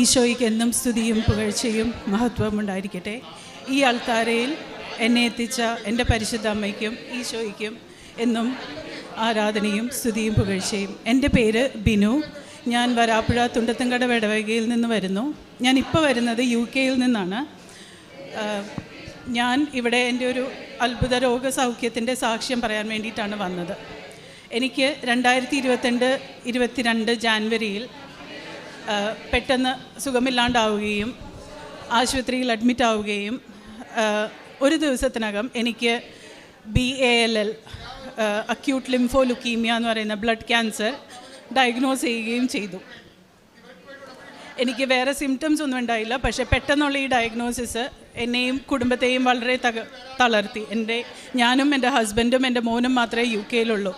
ഈശോയ്ക്ക് എന്നും സ്തുതിയും പുകഴ്ചയും മഹത്വവും ഉണ്ടായിരിക്കട്ടെ ഈ ആൾത്താരയിൽ എന്നെ എത്തിച്ച എന്റെ പരിശുദ്ധ അമ്മയ്ക്കും ഈശോയ്ക്കും എന്നും ആരാധനയും സ്തുതിയും പുകഴ്ചയും. എന്റെ പേര് ബിനു. ഞാൻ വരാപ്പുഴ തുണ്ടത്തുംകട വെടവകയിൽ നിന്ന് വരുന്നു. ഞാൻ ഇപ്പോൾ വരുന്നത് യു കെയിൽ നിന്നാണ്. ഞാൻ ഇവിടെ എന്റെ ഒരു അത്ഭുത രോഗ സൗഖ്യത്തിന്റെ സാക്ഷ്യം പറയാൻ വേണ്ടിയിട്ടാണ് വന്നത്. എനിക്ക് രണ്ടായിരത്തി ഇരുപത്തിരണ്ട് ഇരുപത്തിരണ്ട് ജാൻവരിയിൽ പെട്ടെന്ന് സുഖമില്ലാണ്ടാവുകയും ആശുപത്രിയിൽ അഡ്മിറ്റ് ആവുകയും ഒരു ദിവസത്തിനകം എനിക്ക് B A L L acute lympho leukaemia എന്ന് പറയുന്ന ബ്ലഡ് ക്യാൻസർ ഡയഗ്നോസ് ചെയ്യുകയും ചെയ്തു. എനിക്ക് വേറെ സിംറ്റംസ് ഒന്നും ഉണ്ടായില്ല പക്ഷേ പെട്ടെന്നുള്ള ഈ ഡയഗ്നോസിസ് എന്നെയും കുടുംബത്തെയും വളരെ തക തളർത്തി. എന്റെ ഞാനും എന്റെ ഹസ്ബൻഡും എന്റെ മോനും മാത്രമേ യു കെയിലുള്ളൂ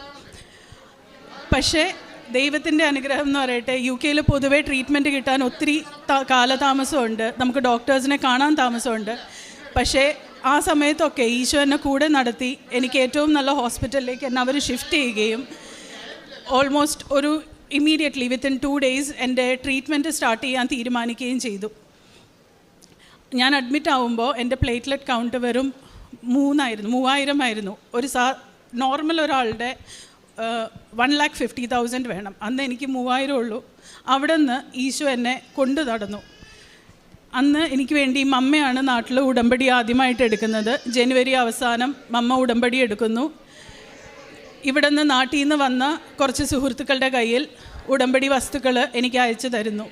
പക്ഷേ ദൈവത്തിന്റെ അനുഗ്രഹം എന്ന് പറയട്ടെ യു കെയിൽ പൊതുവേ ട്രീറ്റ്മെന്റ് കിട്ടാൻ ഒത്തിരി കാലതാമസമുണ്ട്. നമുക്ക് ഡോക്ടേഴ്സിനെ കാണാൻ താമസമുണ്ട്. പക്ഷേ ആ സമയത്തൊക്കെ ഈശോ എന്നെ കൂടെ നടത്തി എനിക്ക് ഏറ്റവും നല്ല ഹോസ്പിറ്റലിലേക്ക് എന്നെ അവർ ഷിഫ്റ്റ് ചെയ്യുകയും ഓൾമോസ്റ്റ് ഒരു ഇമ്മീഡിയറ്റ്ലി വിത്തിൻ ടു ഡേയ്സ് എന്റെ ട്രീറ്റ്മെന്റ് സ്റ്റാർട്ട് ചെയ്യാൻ തീരുമാനിക്കുകയും ചെയ്തു. ഞാൻ അഡ്മിറ്റ് ആവുമ്പോൾ എന്റെ പ്ലേറ്റ്ലെറ്റ് കൗണ്ട് വെറും മൂന്നായിരുന്നു മൂവായിരം ആയിരുന്നു ഒരു സാ നോർമൽ ഒരാളുടെ വൺ ലാക്ക് ഫിഫ്റ്റി തൗസൻഡ് വേണം. അന്ന് എനിക്ക് മൂവായിരം ഉള്ളൂ. അവിടെ നിന്ന് ഈശോ എന്നെ കൊണ്ടു നടന്നു. അന്ന് എനിക്ക് വേണ്ടി മമ്മയാണ് നാട്ടിൽ ഉടമ്പടി ആദ്യമായിട്ട് എടുക്കുന്നത്. ജനുവരി അവസാനം മമ്മ ഉടമ്പടി എടുക്കുന്നു. ഇവിടെ നിന്ന് നാട്ടിൽ നിന്ന് വന്ന കുറച്ച് സുഹൃത്തുക്കളുടെ കയ്യിൽ ഉടമ്പടി വസ്തുക്കൾ എനിക്ക് അയച്ചു തരുന്നു.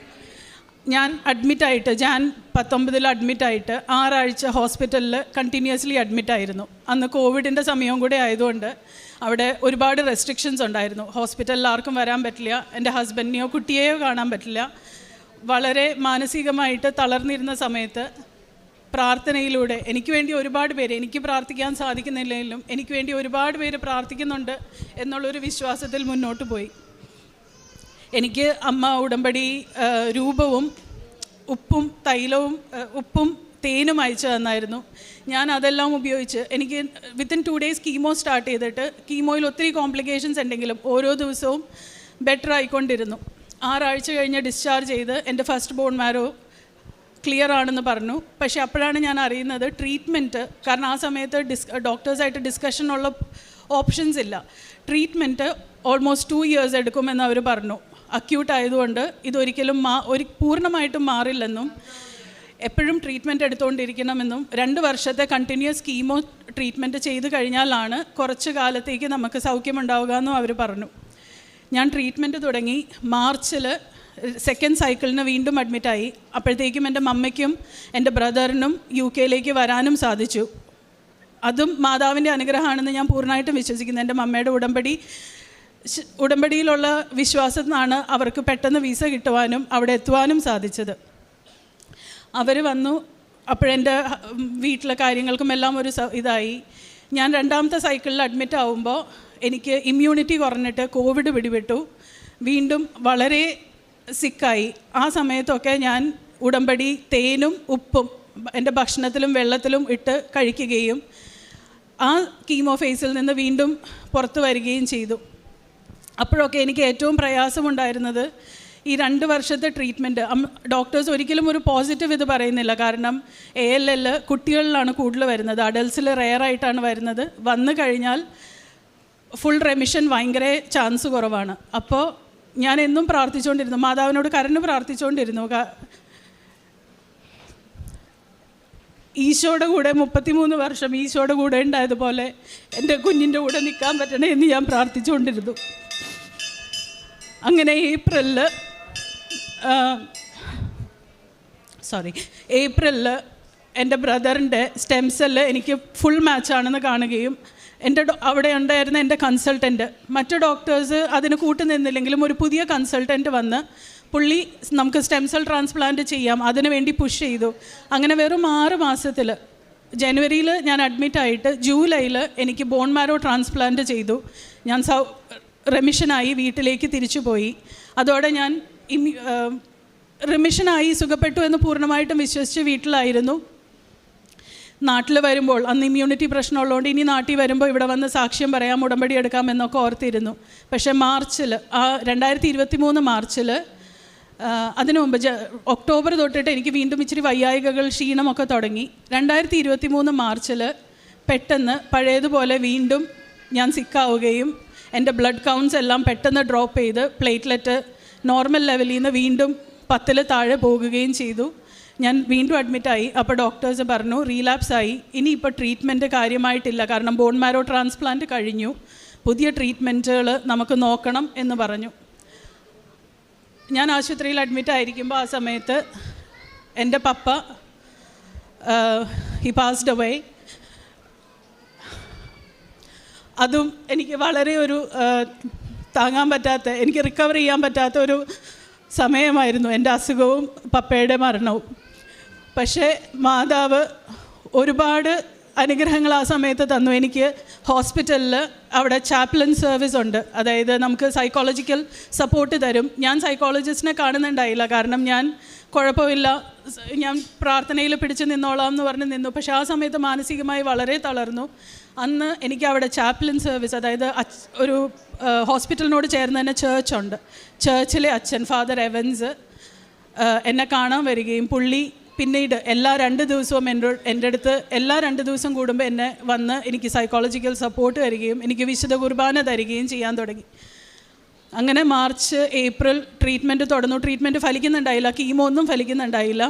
ഞാൻ അഡ്മിറ്റായിട്ട് ഞാൻ പത്തൊമ്പതിൽ അഡ്മിറ്റായിട്ട് ആറാഴ്ച ഹോസ്പിറ്റലിൽ കണ്ടിന്യൂസ്ലി അഡ്മിറ്റായിരുന്നു അന്ന് കോവിഡിന്റെ സമയവും കൂടെ ആയതുകൊണ്ട് അവിടെ ഒരുപാട് റെസ്ട്രിക്ഷൻസ് ഉണ്ടായിരുന്നു. ഹോസ്പിറ്റലിൽ ആർക്കും വരാൻ പറ്റില്ല. എന്റെ ഹസ്ബൻഡിനെയോ കുട്ടിയെയോ കാണാൻ പറ്റില്ല. വളരെ മാനസികമായിട്ട് തളർന്നിരുന്ന സമയത്ത് പ്രാർത്ഥനയിലൂടെ എനിക്ക് വേണ്ടി ഒരുപാട് പേര് എനിക്ക് പ്രാർത്ഥിക്കാൻ സാധിക്കുന്നില്ലെങ്കിലും എനിക്ക് വേണ്ടി ഒരുപാട് പേര് പ്രാർത്ഥിക്കുന്നുണ്ട് എന്നുള്ളൊരു വിശ്വാസത്തിൽ മുന്നോട്ട് പോയി. എനിക്ക് അമ്മ ഉടമ്പടി രൂപവും ഉപ്പും തൈലവും ഉപ്പും തേനും അയച്ചു തന്നായിരുന്നു. ഞാൻ അതെല്ലാം ഉപയോഗിച്ച് എനിക്ക് within two days chemo start ചെയ്തിട്ട് കീമോയിൽ ഒത്തിരി കോംപ്ലിക്കേഷൻസ് ഉണ്ടെങ്കിലും ഓരോ ദിവസവും ബെറ്റർ ആയിക്കൊണ്ടിരുന്നു. ആറാഴ്ച കഴിഞ്ഞ് ഡിസ്ചാർജ് ചെയ്ത് എന്റെ ഫസ്റ്റ് ബോൺ മാരോ ക്ലിയർ ആണെന്ന് പറഞ്ഞു. പക്ഷേ അപ്പോഴാണ് ഞാൻ അറിയുന്നത് ട്രീറ്റ്മെന്റ് കാരണം ആ സമയത്ത് ഡിസ് ഡോക്ടേഴ്സായിട്ട് ഡിസ്കഷനുള്ള ഓപ്ഷൻസ് ഇല്ല. ട്രീറ്റ്മെന്റ് ഓൾമോസ്റ്റ് ടു ഇയേഴ്സ് എടുക്കുമെന്ന് അവർ പറഞ്ഞു. അക്യൂട്ട് ആയതുകൊണ്ട് ഇതൊരിക്കലും മാ ഒരു പൂർണമായിട്ടും മാറില്ലെന്നും എപ്പോഴും ട്രീറ്റ്മെന്റ് എടുത്തുകൊണ്ടിരിക്കണമെന്നും രണ്ട് വർഷത്തെ കണ്ടിന്യൂസ് കീമോ ട്രീറ്റ്മെന്റ് ചെയ്ത് കഴിഞ്ഞാലാണ് കുറച്ച് കാലത്തേക്ക് നമുക്ക് സൗഖ്യമുണ്ടാവുക എന്നും അവർ പറഞ്ഞു. ഞാൻ ട്രീറ്റ്മെന്റ് തുടങ്ങി മാർച്ചിൽ സെക്കൻഡ് സൈക്കിളിന് വീണ്ടും അഡ്മിറ്റായി അപ്പോഴത്തേക്കും എന്റെ മമ്മയ്ക്കും എന്റെ ബ്രദറിനും യു കെയിലേക്ക് വരാനും സാധിച്ചു. അതും മാതാവിന്റെ അനുഗ്രഹമാണെന്ന് ഞാൻ പൂർണമായിട്ടും വിശ്വസിക്കുന്നു. എന്റെ മമ്മയുടെ ഉടമ്പടി ഉടമ്പടിയിലുള്ള വിശ്വാസത്തിനാണ് അവർക്ക് പെട്ടെന്ന് വിസ കിട്ടുവാനും അവിടെ എത്തുവാനും സാധിച്ചത്. അവർ വന്നു. അപ്പോഴെന്റെ വീട്ടിലെ കാര്യങ്ങൾക്കും എല്ലാം ഒരു ഇതായി. ഞാൻ രണ്ടാമത്തെ സൈക്കിളിൽ അഡ്മിറ്റ് ആവുമ്പോൾ എനിക്ക് ഇമ്മ്യൂണിറ്റി കുറഞ്ഞിട്ട് കോവിഡ് പിടിപെട്ടു. വീണ്ടും വളരെ സിക്കായി. ആ സമയത്തൊക്കെ ഞാൻ ഉടമ്പടി തേനും ഉപ്പും എന്റെ ഭക്ഷണത്തിലും വെള്ളത്തിലും ഇട്ട് കഴിക്കുകയും ആ കീമോ ഫേസിൽ നിന്ന് വീണ്ടും പുറത്തു വരികയും ചെയ്തു. അപ്പോഴൊക്കെ എനിക്ക് ഏറ്റവും പ്രയാസമുണ്ടായിരുന്നത് ഈ രണ്ട് വർഷത്തെ ട്രീറ്റ്മെന്റ് ഡോക്ടേഴ്സ് ഒരിക്കലും ഒരു പോസിറ്റീവ് ഇത് പറയുന്നില്ല. കാരണം എ എൽ എൽ കുട്ടികളിലാണ് കൂടുതൽ വരുന്നത്. അഡൽസിൽ റെയറായിട്ടാണ് വരുന്നത്. വന്നു കഴിഞ്ഞാൽ ഫുൾ റെമിഷൻ ഭയങ്കര ചാൻസ് കുറവാണ്. അപ്പോൾ ഞാൻ എന്നും പ്രാർത്ഥിച്ചുകൊണ്ടിരുന്നു മാതാവിനോട് കരണ് പ്രാർത്ഥിച്ചുകൊണ്ടിരുന്നു ഈശോയുടെ കൂടെ മുപ്പത്തിമൂന്ന് വർഷം ഈശോയുടെ കൂടെ ഉണ്ടായതുപോലെ എന്റെ കുഞ്ഞിന്റെ കൂടെ നിൽക്കാൻ പറ്റണേ എന്ന് ഞാൻ പ്രാർത്ഥിച്ചുകൊണ്ടിരുന്നു അങ്ങനെ ഏപ്രിലിൽ സോറി ഏപ്രിലിൽ എന്റെ ബ്രദറിന്റെ സ്റ്റെം സെല്ല് എനിക്ക് ഫുൾ മാച്ചാണെന്ന് കാണുകയും എന്റെ അവിടെ ഉണ്ടായിരുന്ന എന്റെ കൺസൾട്ടന്റ് മറ്റു ഡോക്ടേഴ്സ് അതിന് കൂട്ടു നിന്നില്ലെങ്കിലും ഒരു പുതിയ കൺസൾട്ടന്റ് വന്ന് പുള്ളി നമുക്ക് സ്റ്റെം സെൽ ട്രാൻസ്പ്ലാന്റ് ചെയ്യാം അതിനു വേണ്ടി പുഷ് ചെയ്തു. അങ്ങനെ വെറും ആറ് മാസത്തിൽ ജനുവരിയിൽ ഞാൻ അഡ്മിറ്റായിട്ട് ജൂലൈയിൽ എനിക്ക് ബോൺ മാരോ ട്രാൻസ്പ്ലാന്റ് ചെയ്തു. ഞാൻ സൗ റെമിഷനായി വീട്ടിലേക്ക് തിരിച്ചു പോയി. അതോടെ ഞാൻ റിമിഷനായി സുഖപ്പെട്ടു എന്ന് പൂർണമായിട്ടും വിശ്വസിച്ച് വീട്ടിലായിരുന്നു. നാട്ടിൽ വരുമ്പോൾ അന്ന് ഇമ്മ്യൂണിറ്റി പ്രശ്നമുള്ളതുകൊണ്ട് ഇനി നാട്ടിൽ വരുമ്പോൾ ഇവിടെ വന്ന് സാക്ഷ്യം പറയാം ഉടമ്പടി എടുക്കാം എന്നൊക്കെ ഓർത്തിരുന്നു. പക്ഷേ മാർച്ചിൽ ആ രണ്ടായിരത്തി ഇരുപത്തി മൂന്ന് മാർച്ചിൽ അതിനു മുമ്പ് ജ ഒക്ടോബർ തൊട്ടിട്ട് എനിക്ക് വീണ്ടും ഇച്ചിരി വയ്യായികകൾ ക്ഷീണമൊക്കെ തുടങ്ങി. രണ്ടായിരത്തി ഇരുപത്തി മൂന്ന് മാർച്ചിൽ പെട്ടെന്ന് പഴയതുപോലെ വീണ്ടും ഞാൻ സിക്കാവുകയും എന്റെ ബ്ലഡ് കൗണ്ട്സ് എല്ലാം പെട്ടെന്ന് ഡ്രോപ്പ് ചെയ്ത് പ്ലേറ്റ്ലെറ്റ് നോർമൽ ലെവലിൽ നിന്ന് വീണ്ടും പത്തിൽ താഴെ പോകുകയും ചെയ്തു. ഞാൻ വീണ്ടും അഡ്മിറ്റായി അപ്പോൾ ഡോക്ടേഴ്സ് പറഞ്ഞു റീലാപ്സ് ആയി. ഇനിയിപ്പോൾ ട്രീറ്റ്മെന്റ് കാര്യമായിട്ടില്ല. കാരണം ബോൺ മാരോ ട്രാൻസ്പ്ലാന്റ് കഴിഞ്ഞു. പുതിയ ട്രീറ്റ്മെന്റുകൾ നമുക്ക് നോക്കണം എന്ന് പറഞ്ഞു. ഞാൻ ആശുപത്രിയിൽ അഡ്മിറ്റ് ആയിരിക്കുമ്പോൾ ആ സമയത്ത് എന്റെ പപ്പ ഹി പാസ്ഡ് അവേ അതും എനിക്ക് വളരെ ഒരു താങ്ങാൻ പറ്റാത്ത എനിക്ക് റിക്കവർ ചെയ്യാൻ പറ്റാത്ത ഒരു സമയമായിരുന്നു എന്റെ അസുഖവും പപ്പയുടെ മരണവും. പക്ഷേ മാതാവ് ഒരുപാട് അനുഗ്രഹങ്ങൾ ആ സമയത്ത് തന്നു. എനിക്ക് ഹോസ്പിറ്റലിൽ അവിടെ ചാപ്ലിൻ സർവീസ് ഉണ്ട്. അതായത് നമുക്ക് സൈക്കോളജിക്കൽ സപ്പോർട്ട് തരും. ഞാൻ സൈക്കോളജിസ്റ്റിനെ കാണുന്നുണ്ടായില്ല. കാരണം ഞാൻ കുഴപ്പമില്ല. ഞാൻ പ്രാർത്ഥനയിൽ പിടിച്ച് നിന്നോളാം എന്ന് പറഞ്ഞ് നിന്നു. പക്ഷേ ആ സമയത്ത് മാനസികമായി വളരെ തളർന്നു. അന്ന് എനിക്ക് അവിടെ ചാപ്ലിൻ സർവീസ് അതായത് ഒരു ഹോസ്പിറ്റലിനോട് ചേർന്ന് തന്നെ ചേർച്ച് ഉണ്ട്. ചേർച്ചിലെ അച്ഛൻ ഫാദർ എവൻസ് എന്നെ കാണാൻ വരികയും പുള്ളി പിന്നീട് എല്ലാ രണ്ട് ദിവസവും എന്റെ എന്റെ അടുത്ത് എല്ലാ രണ്ട് ദിവസം കൂടുമ്പോൾ എന്നെ വന്ന് എനിക്ക് സൈക്കോളജിക്കൽ സപ്പോർട്ട് തരികയും എനിക്ക് വിശുദ്ധ കുർബാന തരികയും ചെയ്യാൻ തുടങ്ങി. അങ്ങനെ മാർച്ച് ഏപ്രിൽ ട്രീറ്റ്മെന്റ് തുടർന്നു. ട്രീറ്റ്മെന്റ് ഫലിക്കുന്നുണ്ടായില്ല കീമോ ഒന്നും ഫലിക്കുന്നുണ്ടായില്ല.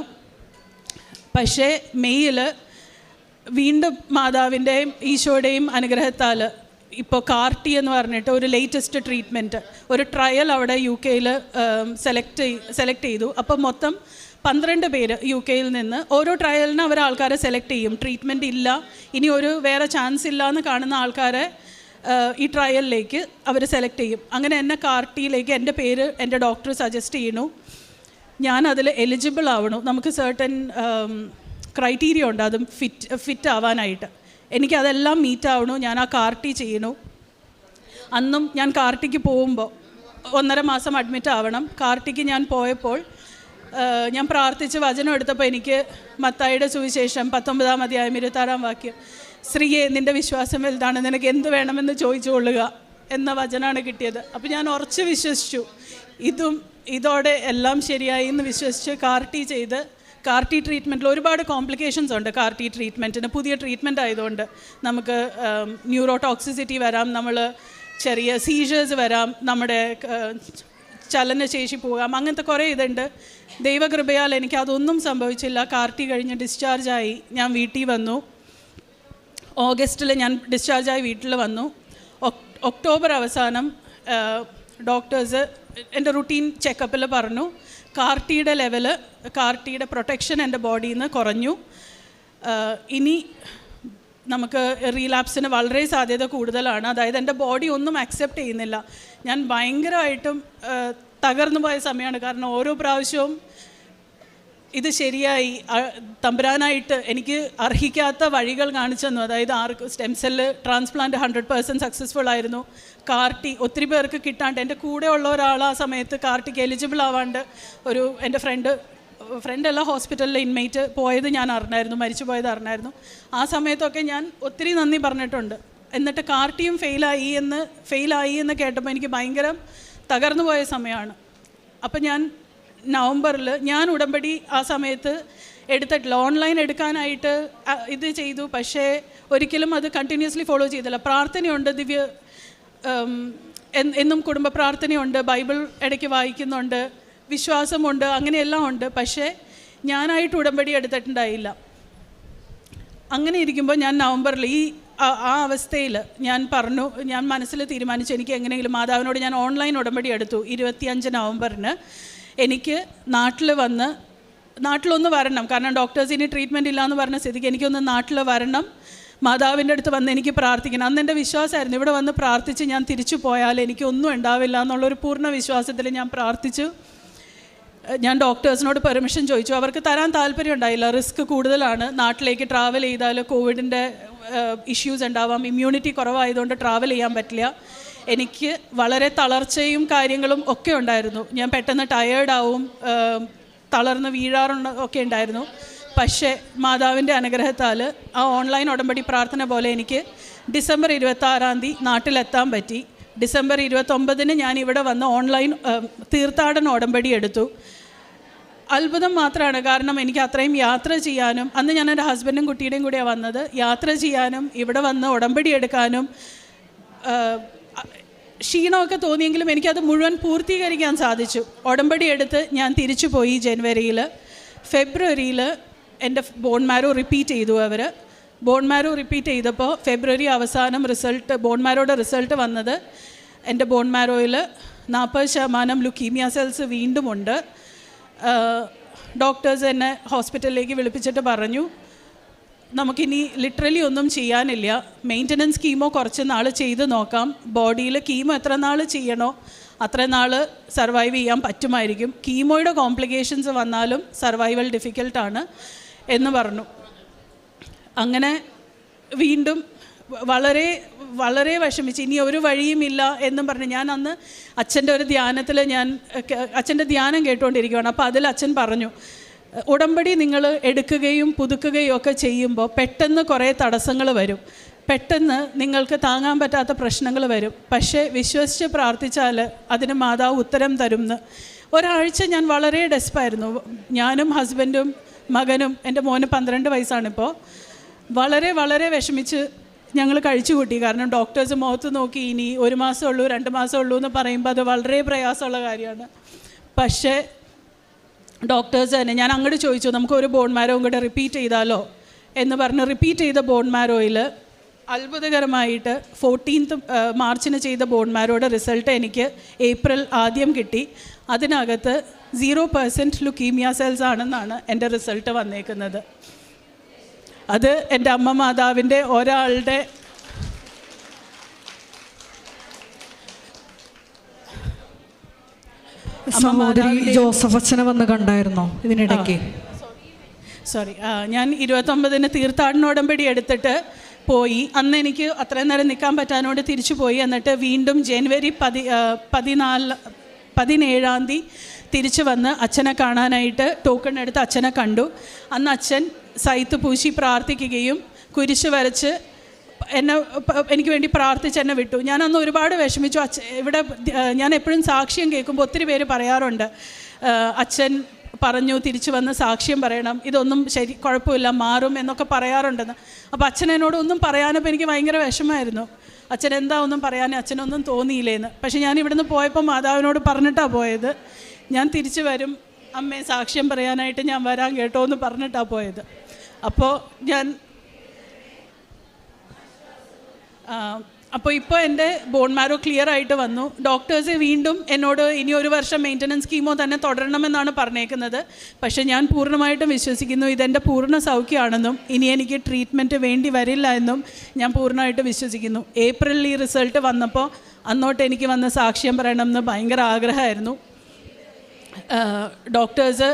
പക്ഷേ മെയ്യിൽ വീണ്ടും മാതാവിന്റെയും ഈശോയുടെയും അനുഗ്രഹത്താൽ ഇപ്പോൾ കാർട്ടി എന്ന് പറഞ്ഞിട്ട് ഒരു ലേറ്റസ്റ്റ് ട്രീറ്റ്മെന്റ് ഒരു ട്രയൽ അവിടെ യു കെയിൽ സെലക്ട് സെലക്ട് ചെയ്തു. അപ്പോൾ മൊത്തം പന്ത്രണ്ട് പേര് യു കെയിൽ നിന്ന് ഓരോ ട്രയലിന് അവർ ആൾക്കാരെ സെലക്ട് ചെയ്യും. ട്രീറ്റ്മെന്റ് ഇല്ല. ഇനി ഒരു വേറെ ചാൻസ് ഇല്ല എന്ന് കാണുന്ന ആൾക്കാരെ ഈ ട്രയലിലേക്ക് അവർ സെലക്ട് ചെയ്യും. അങ്ങനെ എന്നെ കാർട്ടിയിലേക്ക് എന്റെ പേര് എന്റെ ഡോക്ടർ സജസ്റ്റ് ചെയ്യണു ഞാൻ അതിൽ എലിജിബിൾ ആവണു. നമുക്ക് സർട്ടൻ ക്രൈറ്റീരിയ ഉണ്ട്. അതും ഫിറ്റ് ഫിറ്റ് ആവാനായിട്ട്. എനിക്കതെല്ലാം മീറ്റ് ആവണു. ഞാൻ ആ കാർട്ടി ചെയ്യണു അന്നും ഞാൻ കാർട്ടിക്ക് പോകുമ്പോൾ ഒന്നര മാസം അഡ്മിറ്റ് ആവണം. കാർട്ടിക്ക് ഞാൻ പോയപ്പോൾ ഞാൻ പ്രാർത്ഥിച്ച് വചനം എടുത്തപ്പോൾ എനിക്ക് മത്തായിയുടെ സുവിശേഷം പത്തൊമ്പതാം അധ്യായം ഇരുപത്താറാം വാക്യം സ്ത്രീയെ നിന്റെ വിശ്വാസം വലുതാണ്. നിനക്ക് എന്ത് വേണമെന്ന് ചോദിച്ചു കൊള്ളുക എന്ന വചനമാണ് കിട്ടിയത്. അപ്പോൾ ഞാൻ ഉറച്ച് വിശ്വസിച്ചു. ഇതും ഇതോടെ എല്ലാം ശരിയായി എന്ന് വിശ്വസിച്ച് കാർട്ടി ചെയ്ത് കാർട്ടി ട്രീറ്റ്മെന്റിൽ ഒരുപാട് കോംപ്ലിക്കേഷൻസ് ഉണ്ട് കാർട്ടി ട്രീറ്റ്മെന്റിന് പുതിയ ട്രീറ്റ്മെന്റ് ആയതുകൊണ്ട് നമുക്ക് ന്യൂറോ ടോക്സിസിറ്റി വരാം നമ്മൾ ചെറിയ സീഷേഴ്സ് വരാം നമ്മുടെ ചലനശേഷി പോകാം അങ്ങനത്തെ കുറേ ഇതുണ്ട്. ദൈവകൃപയാൽ എനിക്ക് അതൊന്നും സംഭവിച്ചില്ല. കാർട്ടി കഴിഞ്ഞ് ഡിസ്ചാർജായി ഞാൻ വീട്ടിൽ വന്നു. ഓഗസ്റ്റിൽ ഞാൻ ഡിസ്ചാർജായി വീട്ടിൽ വന്നു. ഒക്ടോബർ അവസാനം ഡോക്ടേഴ്സ് എന്റെ റുട്ടീൻ ചെക്കപ്പിൽ പറഞ്ഞു. കാർട്ടിയുടെ ലെവൽ കാർട്ടിയുടെ പ്രൊട്ടക്ഷൻ എന്റെ ബോഡിയിൽ നിന്ന് കുറഞ്ഞു ഇനി നമുക്ക് റീലാപ്സിന് വളരെ സാധ്യത കൂടുതലാണ്. അതായത് എന്റെ ബോഡി ഒന്നും അക്സെപ്റ്റ് ചെയ്യുന്നില്ല. ഞാൻ ഭയങ്കരമായിട്ടും തകർന്നു പോയ സമയമാണ്. കാരണം ഓരോ പ്രാവശ്യവും ഇത് ശരിയായി തമ്പരാനായിട്ട് എനിക്ക് അർഹിക്കാത്ത വഴികൾ കാണിച്ചു തന്നു. അതായത് ആർക്ക് stem cell transplant hundred percent successful ആയിരുന്നു. കാർട്ടി ഒത്തിരി പേർക്ക് കിട്ടാണ്ട് എന്റെ കൂടെ ഉള്ള ഒരാൾ ആ സമയത്ത് കാർട്ടിക്ക് എലിജിബിൾ ആവാണ്ട് ഒരു എന്റെ ഫ്രണ്ട് ഫ്രണ്ട് അല്ല ഹോസ്പിറ്റലിലെ ഇൻമേറ്റ് പോയത് ഞാൻ അറിഞ്ഞായിരുന്നു മരിച്ചു പോയത് അറിഞ്ഞായിരുന്നു. ആ സമയത്തൊക്കെ ഞാൻ ഒത്തിരി നന്ദി പറഞ്ഞിട്ടുണ്ട്. എന്നിട്ട് കാർട്ടിയും ഫെയിലായി എന്ന് ഫെയിലായി എന്ന് കേട്ടപ്പോൾ എനിക്ക് ഭയങ്കര തകർന്നു പോയ സമയമാണ്. അപ്പം ഞാൻ നവംബറിൽ ഞാൻ ഉടമ്പടി ആ സമയത്ത് എടുത്തിട്ടില്ല. ഓൺലൈൻ എടുക്കാനായിട്ട് ഇത് ചെയ്തു. പക്ഷേ ഒരിക്കലും അത് കണ്ടിന്യൂസ്ലി ഫോളോ ചെയ്തില്ല. പ്രാർത്ഥനയുണ്ട് ദിവ്യ എന്നും കുടുംബ പ്രാർത്ഥനയുണ്ട് ബൈബിൾ ഇടയ്ക്ക് വായിക്കുന്നുണ്ട് വിശ്വാസമുണ്ട് അങ്ങനെയെല്ലാം ഉണ്ട്. പക്ഷേ ഞാനായിട്ട് ഉടമ്പടി എടുത്തിട്ടുണ്ടായില്ല. അങ്ങനെ ഇരിക്കുമ്പോൾ ഞാൻ നവംബറിൽ ഈ ആ- അവസ്ഥയിൽ ഞാൻ പറഞ്ഞു ഞാൻ മനസ്സിൽ തീരുമാനിച്ചു എനിക്ക് എങ്ങനെയെങ്കിലും മാതാവിനോട് ഞാൻ ഓൺലൈൻ ഉടമ്പടി എടുത്തു. ഇരുപത്തിയഞ്ച് നവംബറിന് എനിക്ക് നാട്ടിൽ വന്ന് നാട്ടിലൊന്ന് വരണം. കാരണം ഡോക്ടേഴ്സ് ഇനി ട്രീറ്റ്മെന്റ് ഇല്ലയെന്ന് പറഞ്ഞ സ്ഥിതിക്ക് എനിക്കൊന്ന് നാട്ടിൽ വരണം. മാതാവിന്റെ അടുത്ത് വന്ന് എനിക്ക് പ്രാർത്ഥിക്കണം. അന്ന് എന്റെ വിശ്വാസമായിരുന്നു. ഇവിടെ വന്ന് പ്രാർത്ഥിച്ച് ഞാൻ തിരിച്ചു പോയാൽ എനിക്കൊന്നും ഉണ്ടാവില്ല എന്നുള്ളൊരു പൂർണ വിശ്വാസത്തിൽ ഞാൻ പ്രാർത്ഥിച്ചു. ഞാൻ ഡോക്ടേഴ്സിനോട് പെർമിഷൻ ചോദിച്ചു. അവർക്ക് തരാൻ താല്പര്യം ഉണ്ടായില്ല. റിസ്ക് കൂടുതലാണ്. നാട്ടിലേക്ക് ട്രാവൽ ചെയ്താൽ കോവിഡിന്റെ ഇഷ്യൂസ് ഉണ്ടാവാം. ഇമ്മ്യൂണിറ്റി കുറവായതുകൊണ്ട് ട്രാവൽ ചെയ്യാൻ പറ്റില്ല. എനിക്ക് വളരെ തളർച്ചയും കാര്യങ്ങളും ഒക്കെ ഉണ്ടായിരുന്നു. ഞാൻ പെട്ടെന്ന് ടയേർഡാവും തളർന്ന് വീഴാറുണ്ട് ഒക്കെ ഉണ്ടായിരുന്നു. പക്ഷേ മാതാവിന്റെ അനുഗ്രഹത്താൽ ആ ഓൺലൈൻ ഉടമ്പടി പ്രാർത്ഥന പോലെ എനിക്ക് ഡിസംബർ ഇരുപത്താറാം തീയതി നാട്ടിലെത്താൻ പറ്റി. ഡിസംബർ ഇരുപത്തൊമ്പതിന് ഞാൻ ഇവിടെ വന്ന് ഓൺലൈൻ തീർത്ഥാടന ഉടമ്പടി എടുത്തു. അത്ഭുതം മാത്രമാണ്. കാരണം എനിക്ക് അത്രയും യാത്ര ചെയ്യാനും അന്ന് ഞാൻ എന്റെ ഹസ്ബൻഡും കുട്ടിയുടെയും കൂടെയാണ് വന്നത്. യാത്ര ചെയ്യാനും ഇവിടെ വന്ന് ഉടമ്പടി എടുക്കാനും ക്ഷീണമൊക്കെ തോന്നിയെങ്കിലും എനിക്കത് മുഴുവൻ പൂർത്തീകരിക്കാൻ സാധിച്ചു. ഉടമ്പടി എടുത്ത് ഞാൻ തിരിച്ചു പോയി ജനുവരിയിൽ ഫെബ്രുവരിയിൽ എന്റെ ബോൺ മാരോ റിപ്പീറ്റ് ചെയ്തു അവർ ബോൺ മാരോ റിപ്പീറ്റ് ചെയ്തപ്പോൾ ഫെബ്രുവരി അവസാനം റിസൾട്ട് ബോൺ മാരോയുടെ റിസൾട്ട് വന്നത് എന്റെ ബോൺ മാരോയിൽ നാൽപ്പത് ശതമാനം ലുക്കീമിയ സെൽസ് വീണ്ടുമുണ്ട്. ഡോക്ടേഴ്സ് എന്നെ ഹോസ്പിറ്റലിലേക്ക് വിളിപ്പിച്ചിട്ട് പറഞ്ഞു നമുക്കിനി ലിറ്ററലി ഒന്നും ചെയ്യാനില്ല. മെയിന്റനൻസ് കീമോ കുറച്ച് നാൾ ചെയ്ത് നോക്കാം. ബോഡിയിൽ കീമോ എത്ര നാൾ ചെയ്യണോ അത്ര നാൾ സർവൈവ് ചെയ്യാൻ പറ്റുമായിരിക്കും. കീമോയുടെ കോംപ്ലിക്കേഷൻസ് വന്നാലും സർവൈവൽ ഡിഫിക്കൽട്ടാണ് എന്ന് പറഞ്ഞു. അങ്ങനെ വീണ്ടും വളരെ വളരെ വിഷമിച്ച് ഇനി ഒരു വഴിയുമില്ല എന്നും പറഞ്ഞു. ഞാൻ അന്ന് അച്ഛന്റെ ഒരു ധ്യാനത്തിൽ ഞാൻ അച്ഛന്റെ ധ്യാനം കേട്ടുകൊണ്ടിരിക്കുകയാണ് അപ്പോൾ അതിൽ അച്ഛൻ പറഞ്ഞു ഉടമ്പടി നിങ്ങൾ എടുക്കുകയും പുതുക്കുകയും ഒക്കെ ചെയ്യുമ്പോൾ പെട്ടെന്ന് കുറേ തടസ്സങ്ങൾ വരും. പെട്ടെന്ന് നിങ്ങൾക്ക് താങ്ങാൻ പറ്റാത്ത പ്രശ്നങ്ങൾ വരും. പക്ഷേ വിശ്വസിച്ച് പ്രാർത്ഥിച്ചാൽ അതിന് മാതാവ് ഉത്തരം തരുമെന്ന് ഒരാഴ്ച ഞാൻ വളരെ ഡെസ്പായിരുന്നു. ഞാനും ഹസ്ബൻഡും മകനും എന്റെ മോന് പന്ത്രണ്ട് വയസ്സാണിപ്പോൾ. വളരെ വളരെ വിഷമിച്ച് ഞങ്ങൾ കഴിച്ചു കൂട്ടി. കാരണം ഡോക്ടേഴ്സ് മുഖത്ത് നോക്കി ഇനി ഒരു മാസമേ ഉള്ളൂ രണ്ട് മാസമേ ഉള്ളൂ എന്ന് പറയുമ്പോൾ അത് വളരെ പ്രയാസമുള്ള കാര്യമാണ്. പക്ഷേ ഡോക്ടേഴ്സ് തന്നെ ഞാൻ അങ്ങോട്ട് ചോദിച്ചു നമുക്ക് ഒരു ബോൺ മാരോ കൂടെ റിപ്പീറ്റ് ചെയ്താലോ? എന്ന് പറഞ്ഞ് റിപ്പീറ്റ് ചെയ്ത ബോൺ മാരോയിൽ അത്ഭുതകരമായിട്ട് ഫോർട്ടീൻത്ത് മാർച്ചിന് ചെയ്ത ബോൺ മാരോയുടെ റിസൾട്ട് എനിക്ക് ഏപ്രിൽ ആദ്യം കിട്ടി. അതിനകത്ത് സീറോ പെർസെന്റ് ലുക്കീമിയ സെൽസ് ആണെന്നാണ് എന്റെ റിസൾട്ട് വന്നേക്കുന്നത്. അത് എന്റെ അമ്മ മാതാവിന്റെ ഒരാളുടെ സഹോദരി ജോസഫ് അച്ഛനെ വന്ന് കണ്ടായിരുന്നോ ഇതിനിടയ്ക്ക്? സോറി ഞാൻ ഇരുപത്തൊമ്പതിന് തീർത്ഥാടന ഉടമ്പടി എടുത്തിട്ട് പോയി. അന്ന് എനിക്ക് അത്രയും നേരം നിൽക്കാൻ പറ്റാനോട് തിരിച്ചു പോയി. എന്നിട്ട് വീണ്ടും ജനുവരി പതി പതിനാല് പതിനേഴാം തീയതി തിരിച്ചു വന്ന് അച്ഛനെ കാണാനായിട്ട് ടോക്കൺ എടുത്ത് അച്ഛനെ കണ്ടു. അന്ന് അച്ഛൻ സൈത്ത് പൂശി പ്രാർത്ഥിക്കുകയും കുരിശ് വരച്ച് എന്നെ എനിക്ക് വേണ്ടി പ്രാർത്ഥിച്ച് എന്നെ വിട്ടു. ഞാൻ അന്ന് ഒരുപാട് വിഷമിച്ചു. അച്ഛ ഇവിടെ ഞാൻ എപ്പോഴും സാക്ഷ്യം കേൾക്കുമ്പോൾ ഒത്തിരി പേര് പറയാറുണ്ട്. അച്ഛൻ പറഞ്ഞു തിരിച്ചു വന്ന് സാക്ഷ്യം പറയണം. ഇതൊന്നും ശരി കുഴപ്പമില്ല മാറും എന്നൊക്കെ പറയാറുണ്ടെന്ന്. അപ്പോൾ അച്ഛൻ എന്നോട് ഒന്നും പറയാനപ്പോൾ എനിക്ക് ഭയങ്കര വിഷമമായിരുന്നു. അച്ഛൻ എന്താ ഒന്നും പറയാൻ അച്ഛനൊന്നും തോന്നിയില്ലേന്ന്. പക്ഷെ ഞാൻ ഇവിടുന്ന് പോയപ്പോൾ മാതാവിനോട് പറഞ്ഞിട്ടാണ് പോയത്. ഞാൻ തിരിച്ചു വരും. അമ്മയെ സാക്ഷ്യം പറയാനായിട്ട് ഞാൻ വരാൻ കേട്ടോ എന്ന് പറഞ്ഞിട്ടാണ് പോയത്. അപ്പോൾ ഞാൻ അപ്പോൾ ഇപ്പോൾ എന്റെ ബോൺ മാരോ ക്ലിയർ ആയിട്ട് വന്നു. ഡോക്ടേഴ്സ് വീണ്ടും എന്നോട് ഇനി ഒരു വർഷം മെയിന്റനൻസ് കീമോ തന്നെ തുടരണമെന്നാണ് പറഞ്ഞേക്കുന്നത്. പക്ഷേ ഞാൻ പൂർണമായിട്ടും വിശ്വസിക്കുന്നു ഇതെന്റെ പൂർണ സൗഖ്യമാണെന്നും ഇനി എനിക്ക് ട്രീറ്റ്മെന്റ് വേണ്ടി വരില്ല എന്നും ഞാൻ പൂർണമായിട്ട് വിശ്വസിക്കുന്നു. ഏപ്രിലിൽ ഈ റിസൾട്ട് വന്നപ്പോൾ അന്നോട്ട് എനിക്ക് വന്ന സാക്ഷ്യം പറയണം എന്ന് ഭയങ്കര ആഗ്രഹമായിരുന്നു. ഡോക്ടേഴ്സ്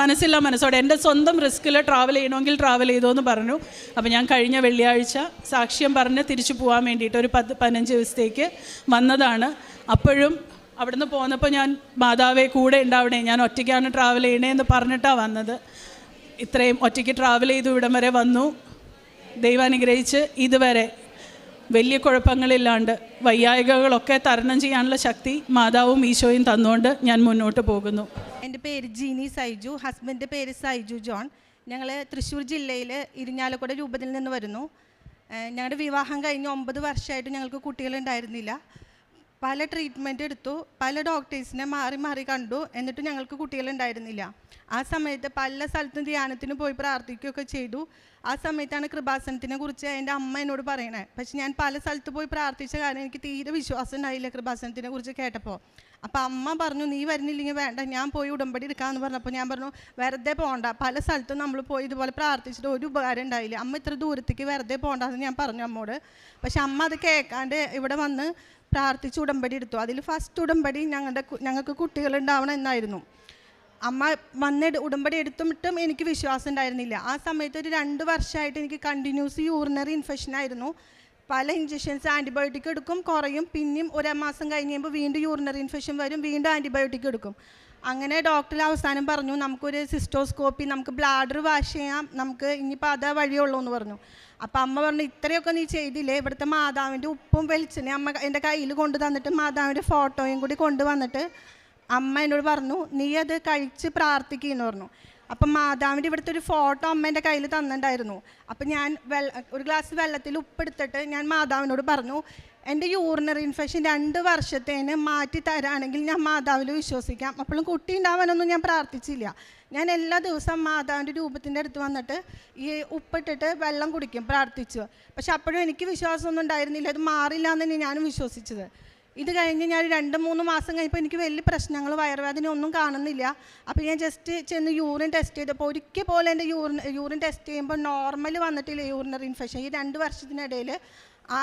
മനസ്സില്ല മനസ്സോടെ എന്റെ സ്വന്തം റിസ്കിൽ ട്രാവൽ ചെയ്യണമെങ്കിൽ ട്രാവൽ ചെയ്തോ എന്ന് പറഞ്ഞു. അപ്പോൾ ഞാൻ കഴിഞ്ഞ വെള്ളിയാഴ്ച സാക്ഷ്യം പറഞ്ഞ് തിരിച്ചു പോകാൻ വേണ്ടിയിട്ട് ഒരു പത്ത് പതിനഞ്ച് ദിവസത്തേക്ക് വന്നതാണ്. അപ്പോഴും അവിടുന്ന് പോന്നപ്പോൾ ഞാൻ മാതാവെ കൂടെ ഉണ്ടാവണേ. ഞാൻ ഒറ്റയ്ക്കാണ് ട്രാവൽ ചെയ്യണേ എന്ന് പറഞ്ഞിട്ടാണ് വന്നത്. ഇത്രയും ഒറ്റയ്ക്ക് ട്രാവൽ ചെയ്തു ഇവിടം വരെ വന്നു. ദൈവം അനുഗ്രഹിച്ച് ഇതുവരെ വലിയ കുഴപ്പങ്ങളില്ലാണ്ട് വയ്യായികകളൊക്കെ തരണം ചെയ്യാനുള്ള ശക്തി മാതാവും ഈശോയും തന്നുകൊണ്ട് ഞാൻ മുന്നോട്ട് പോകുന്നു. എന്റെ പേര് ജീനി സൈജു ഹസ്ബൻഡിന്റെ പേര് സൈജു ജോൺ. ഞങ്ങൾ തൃശ്ശൂർ ജില്ലയിൽ ഇരിഞ്ഞാലക്കുട രൂപത്തിൽ നിന്ന് വരുന്നു. ഞങ്ങളുടെ വിവാഹം കഴിഞ്ഞ് ഒമ്പത് വർഷമായിട്ട് ഞങ്ങൾക്ക് കുട്ടികളുണ്ടായിരുന്നില്ല. പല ട്രീറ്റ്മെന്റ് എടുത്തു പല ഡോക്ടേഴ്സിനെ മാറി മാറി കണ്ടു എന്നിട്ടും ഞങ്ങൾക്ക് കുട്ടികളുണ്ടായിരുന്നില്ല. ആ സമയത്ത് പല സ്ഥലത്തും ധ്യാനത്തിന് പോയി പ്രാർത്ഥിക്കുകയൊക്കെ ചെയ്തു. ആ സമയത്താണ് കൃപാസനത്തിനെ കുറിച്ച് എന്റെ അമ്മ എന്നോട് പറയണേ. പക്ഷെ ഞാൻ പല സ്ഥലത്ത് പോയി പ്രാർത്ഥിച്ച കാരണം എനിക്ക് തീരെ വിശ്വാസം ഉണ്ടായില്ല കൃപാസനത്തിനെ കുറിച്ച് കേട്ടപ്പോൾ. അപ്പോൾ അമ്മ പറഞ്ഞു നീ വരുന്നില്ലെങ്കിൽ വേണ്ട ഞാൻ പോയി ഉടമ്പടി എടുക്കാമെന്ന് പറഞ്ഞപ്പോൾ ഞാൻ പറഞ്ഞു വെറുതെ പോകണ്ട പല സ്ഥലത്തും നമ്മൾ പോയി ഇതുപോലെ പ്രാർത്ഥിച്ചിട്ട് ഒരു ഉപകാരം ഉണ്ടായില്ല. അമ്മ ഇത്ര ദൂരത്തേക്ക് വെറുതെ പോകണ്ടെന്ന് ഞാൻ പറഞ്ഞു അമ്മോട്. പക്ഷെ അമ്മ അത് കേൾക്കാണ്ട് ഇവിടെ വന്ന് പ്രാർത്ഥിച്ച് ഉടമ്പടി എടുത്തു. അതിൽ ഫസ്റ്റ് ഉടമ്പടി ഞങ്ങളുടെ ഞങ്ങൾക്ക് കുട്ടികൾ ഉണ്ടാവണം എന്നായിരുന്നു. അമ്മ വന്ന് ഉടമ്പടി എടുത്തിട്ടും എനിക്ക് വിശ്വാസം ഉണ്ടായിരുന്നില്ല. ആ സമയത്ത് ഒരു രണ്ട് വർഷമായിട്ട് എനിക്ക് കണ്ടിന്യൂസ് യൂറിനറി ഇൻഫെക്ഷൻ ആയിരുന്നു. പല ഇഞ്ചക്ഷൻസ് ആന്റിബയോട്ടിക് എടുക്കും കുറയും. പിന്നെയും ഒരു മാസം കഴിഞ്ഞ് കഴിയുമ്പോൾ വീണ്ടും യൂറിനറി ഇൻഫെക്ഷൻ വരും വീണ്ടും ആന്റിബയോട്ടിക് എടുക്കും. അങ്ങനെ ഡോക്ടർ അവസാനം പറഞ്ഞു നമുക്കൊരു സിസ്റ്റോസ്കോപ്പി നമുക്ക് ബ്ലാഡർ വാഷ് ചെയ്യാം നമുക്ക് ഇനിയിപ്പോൾ അതേ വഴിയുള്ളൂ എന്ന് പറഞ്ഞു. അപ്പം അമ്മ പറഞ്ഞു ഇത്രയൊക്കെ നീ ചെയ്തില്ലേ? ഇവിടുത്തെ മാതാവിന്റെ ഉപ്പും വെളിച്ചെണ്ണയും അമ്മ എന്റെ കയ്യിൽ കൊണ്ടു തന്നിട്ട് മാതാവിന്റെ ഫോട്ടോയും കൂടി കൊണ്ടുവന്നിട്ട് അമ്മ എന്നോട് പറഞ്ഞു നീ അത് കഴിച്ച് പ്രാർത്ഥിക്കുമെന്ന് പറഞ്ഞു. അപ്പം മാതാവിന്റെ ഇവിടുത്തെ ഒരു ഫോട്ടോ അമ്മ എന്റെ കയ്യിൽ തന്നിട്ടുണ്ടായിരുന്നു. അപ്പം ഞാൻ വെള്ള ഒരു ഗ്ലാസ് വെള്ളത്തിൽ ഉപ്പെടുത്തിട്ട് ഞാൻ മാതാവിനോട് പറഞ്ഞു എന്റെ യൂറിനറി ഇൻഫെക്ഷൻ രണ്ട് വർഷത്തേന് മാറ്റി തരാണെങ്കിൽ ഞാൻ മാതാവിൽ വിശ്വസിക്കാം. അപ്പോഴും കുട്ടി ഉണ്ടാവാനൊന്നും ഞാൻ പ്രാർത്ഥിച്ചില്ല. ഞാൻ എല്ലാ ദിവസവും മാതാവിന്റെ രൂപത്തിന്റെ അടുത്ത് വന്നിട്ട് ഈ ഉപ്പിട്ടിട്ട് വെള്ളം കുടിക്കും പ്രാർത്ഥിച്ചു. പക്ഷെ അപ്പോഴും എനിക്ക് വിശ്വാസമൊന്നും ഉണ്ടായിരുന്നില്ല. അത് മാറില്ല എന്ന് ഞാനും വിശ്വസിച്ചത്. ഇത് കഴിഞ്ഞ് ഞാൻ രണ്ട് മൂന്ന് മാസം കഴിഞ്ഞപ്പോൾ എനിക്ക് വലിയ പ്രശ്നങ്ങൾ വയറുവേദന ഒന്നും കാണുന്നില്ല. അപ്പോൾ ഞാൻ ജസ്റ്റ് ചെന്ന് യൂറിൻ ടെസ്റ്റ് ചെയ്തപ്പോൾ ഒരിക്കൽ പോലെ എന്റെ യൂറിൻ യൂറിൻ ടെസ്റ്റ് ചെയ്യുമ്പോൾ നോർമൽ വന്നിട്ടില്ല യൂറിനറി ഇൻഫെക്ഷൻ ഈ രണ്ട് വർഷത്തിനിടയിൽ